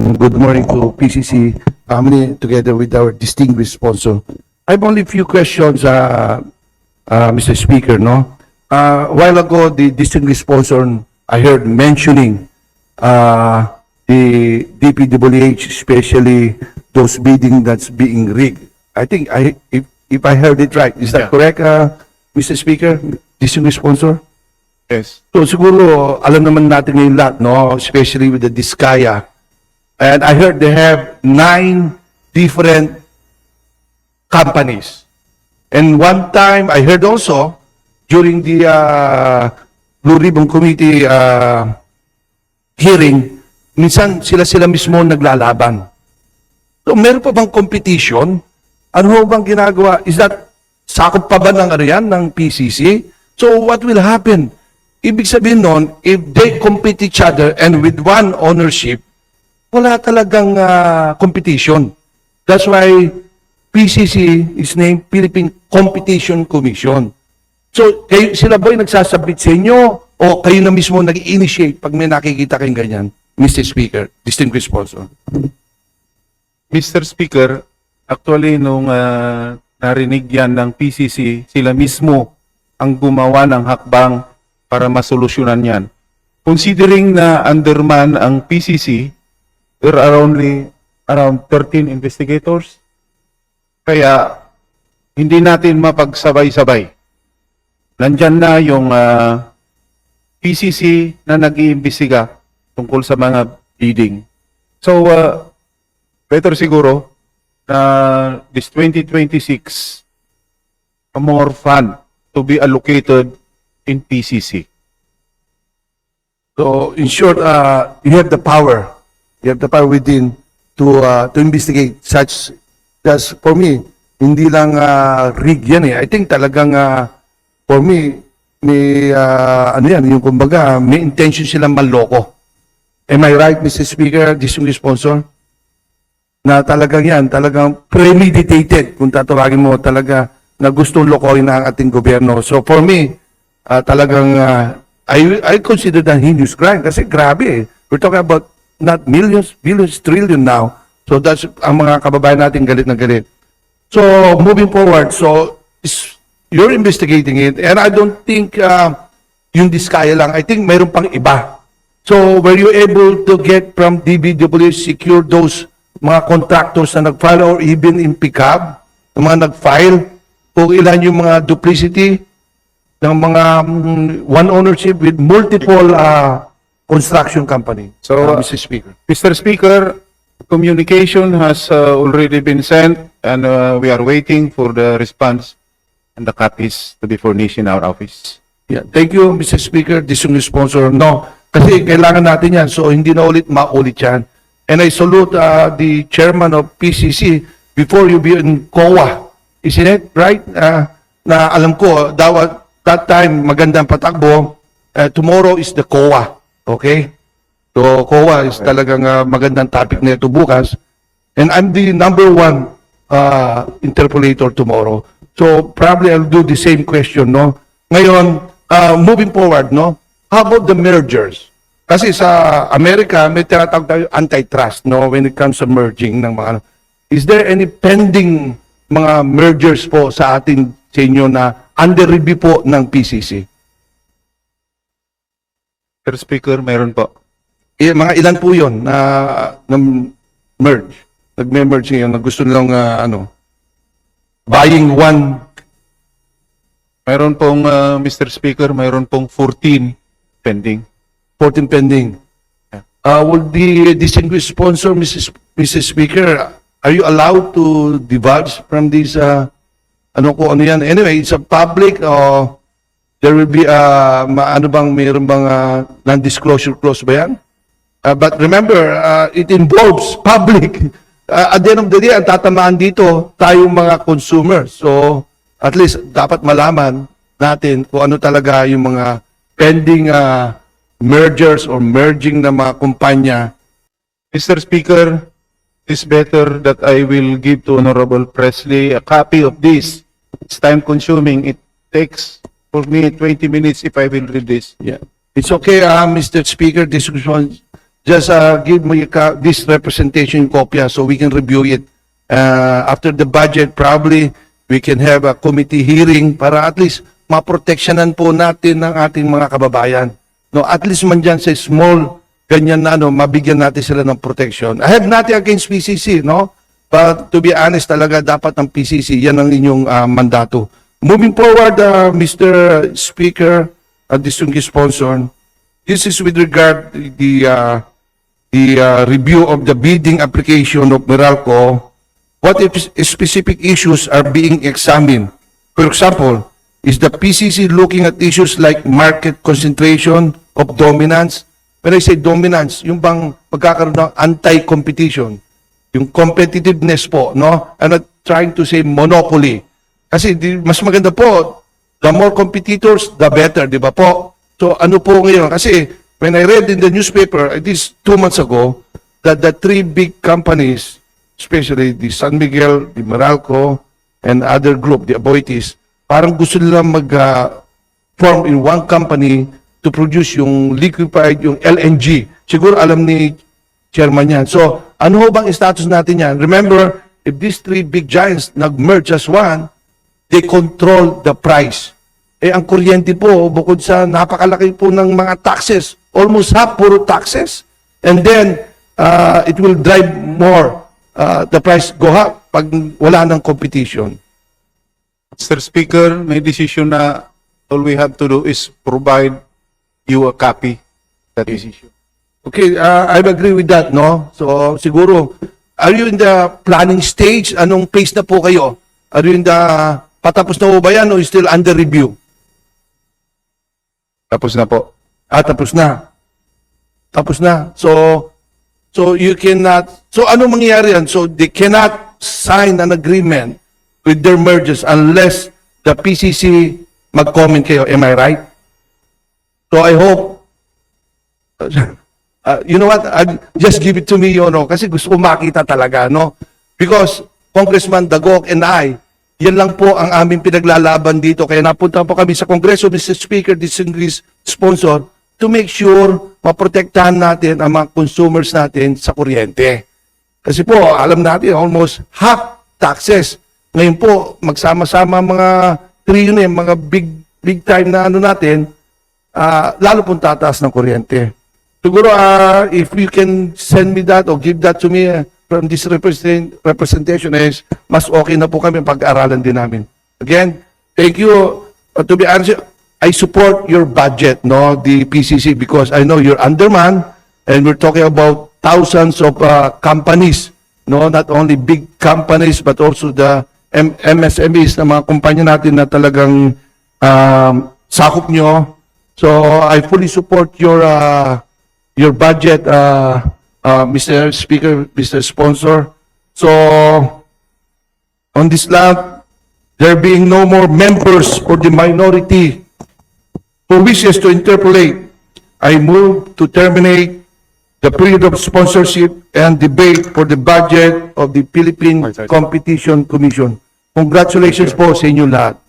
Good morning to PCC family together with our distinguished sponsor. I have only a few questions, uh, uh, Mr. Speaker, no? Uh, a while ago, the distinguished sponsor, I heard mentioning uh, the DPWH, especially those bidding that's being rigged. I think I, if, if I heard it right, is that Yeah. correct, uh, Mr. Speaker, distinguished sponsor? Yes. So siguro alam naman natin ngayon lahat, no? Especially with the Diskaya. And I heard they have nine different companies. And one time, I heard also, during the uh, Blue Ribbon Committee uh, hearing, minsan sila-sila mismo naglalaban. So meron pa bang competition? Ano bang ginagawa? Is that sakop pa ba ng ano yan, ng PCC? So what will happen? Ibig sabihin nun, if they compete each other and with one ownership, wala talagang ah, competition. That's why PCC is named Philippine Competition Commission. So, kayo, sila ba yung nagsasabit sa inyo o kayo na mismo nag-initiate pag may nakikita kayong ganyan? Mr. Speaker, distinguished sponsor. Mr. Speaker, actually nung ah, narinig yan ng PCC, sila mismo ang gumawa ng hakbang para masolusyonan yan. Considering na underman ang PCC, there are only around 13 investigators. Kaya hindi natin mapagsabay-sabay. Nandyan na yung ah, PCC na nag-iimbestiga tungkol sa mga bidding. So, ah, better siguro na this 2026 a more fund to be allocated in PCC. So, in short, uh, you have the power. You have the power within to uh, to investigate such. Just for me, hindi lang uh, rig yan eh. I think talagang uh, for me, may uh, ano yan, yung kumbaga, may intention silang maloko. Am I right, Mr. Speaker, distinguished sponsor? Na talagang yan, talagang premeditated, kung tatawagin mo talaga, na gustong lokohin na ang ating gobyerno. So for me, ah, talagang ah, I I consider that heinous crime kasi grabe eh. We're talking about not millions, billions, trillion now. So that's ang mga kababayan natin galit na galit. So moving forward, so you're investigating it and I don't think uh, yung diskaya lang. I think mayroon pang iba. So were you able to get from DBW secure those mga contractors na nag-file or even in pickup, yung mga nag-file kung ilan yung mga duplicity ng mga mm, one ownership with multiple uh, construction company. So, Uh, Mr. Speaker. Mr. Speaker, communication has uh, already been sent and uh, we are waiting for the response and the copies to be furnished in our office. Yeah, thank you, Mr. Speaker. Distinguished sponsor. No, kasi kailangan natin yan. So, hindi na ulit maulit yan. And I salute uh, the chairman of PCC before you be in COA. Isn't it right? Uh, na alam ko, daw, that time, magandang patakbo. Uh, tomorrow is the COA. Okay? So, COA is talagang uh, magandang topic na ito bukas. And I'm the number one uh, interpolator tomorrow. So, probably I'll do the same question, no? Ngayon, uh, moving forward, no? How about the mergers? Kasi sa Amerika, may tinatawag tayo antitrust, no? When it comes to merging ng mga... ano. Is there any pending mga mergers po sa atin sa inyo na under review po ng PCC? Mr. Speaker, mayroon po. Eh, mga ilan po yon na, na merge? Nagme-merge ngayon na gusto nilang ah, ano, buying one Mayroon pong, uh, Mr. Speaker, mayroon pong 14 pending. 14 pending. Uh, will the distinguished sponsor, Mrs. Mrs. Speaker, are you allowed to divulge from this, uh, ano ko, ano yan? Anyway, it's a public, uh, there will be, uh, ano bang, mayroon bang uh, non-disclosure clause ba yan? Uh, but remember, uh, it involves public. Uh, at the end of the day, ang tatamaan dito, tayong mga consumers. So, at least, dapat malaman natin kung ano talaga yung mga pending uh, mergers or merging ng mga kumpanya. Mr. Speaker, it's better that I will give to Honorable Presley a copy of this. It's time consuming. It takes for me 20 minutes if I will read this. Yeah. It's okay, uh, Mr. Speaker, this was just uh, give me ka- this representation copy so we can review it. Uh, after the budget, probably we can have a committee hearing para at least maproteksyonan po natin ng ating mga kababayan. No, at least man dyan sa small ganyan na ano, mabigyan natin sila ng protection. I have nothing against PCC, no? But to be honest talaga, dapat ang PCC, yan ang inyong ah, mandato. Moving forward, uh, Mr. Speaker, uh, distinguished sponsor, this is with regard to the uh, the uh, review of the bidding application of Meralco. What if specific issues are being examined? For example, is the PCC looking at issues like market concentration of dominance? When I say dominance, yung bang pagkakaroon ng anti-competition, yung competitiveness po, no? I'm not trying to say monopoly. Kasi di, mas maganda po, the more competitors, the better, di ba po? So ano po ngayon? Kasi when I read in the newspaper, at least two months ago, that the three big companies, especially the San Miguel, the Meralco, and other group, the Aboitiz, parang gusto nila mag uh, form in one company to produce yung liquefied, yung LNG. Siguro alam ni chairman yan. So, ano ho bang status natin yan? Remember, if these three big giants nag-merge as one, they control the price. Eh, ang kuryente po, bukod sa napakalaki po ng mga taxes, almost half puro taxes. And then, uh, it will drive more uh, the price go up pag wala ng competition. Mr. Speaker, may decision na all we have to do is provide you a copy that decision. Okay, uh, I agree with that, no? So, siguro, are you in the planning stage? Anong phase na po kayo? Are you in the, patapos na po ba yan o still under review? Tapos na po. Ah, tapos na. Tapos na. So, so you cannot, so ano mangyayari yan? So, they cannot sign an agreement with their mergers unless the PCC mag-comment kayo. Am I right? So, I hope, uh, you know what, I, just give it to me, you know, kasi gusto ko makita talaga, no? Because Congressman Dagok and I, yan lang po ang aming pinaglalaban dito. Kaya napunta po kami sa Kongreso, Mr. Speaker, distinguished sponsor, to make sure maprotektahan natin ang mga consumers natin sa kuryente. Kasi po, alam natin, almost half taxes. Ngayon po, magsama-sama mga trillion eh, mga big big time na ano natin, ah, lalo pong tataas ng kuryente. Siguro, ah, if you can send me that or give that to me ah, from this represent, representation is mas okay na po kami pag-aralan din namin. Again, thank you. Uh, to be honest, I support your budget, no, the PCC, because I know you're underman and we're talking about thousands of uh, companies, no, not only big companies but also the M- MSMEs na mga kumpanya natin na talagang um, sakop nyo. So I fully support your uh, your budget, uh, uh, Mr. Speaker, Mr. Sponsor. So on this land, there being no more members for the minority who wishes to interpolate, I move to terminate the period of sponsorship and debate for the budget of the Philippine Competition Commission. Congratulations po sa inyo lahat.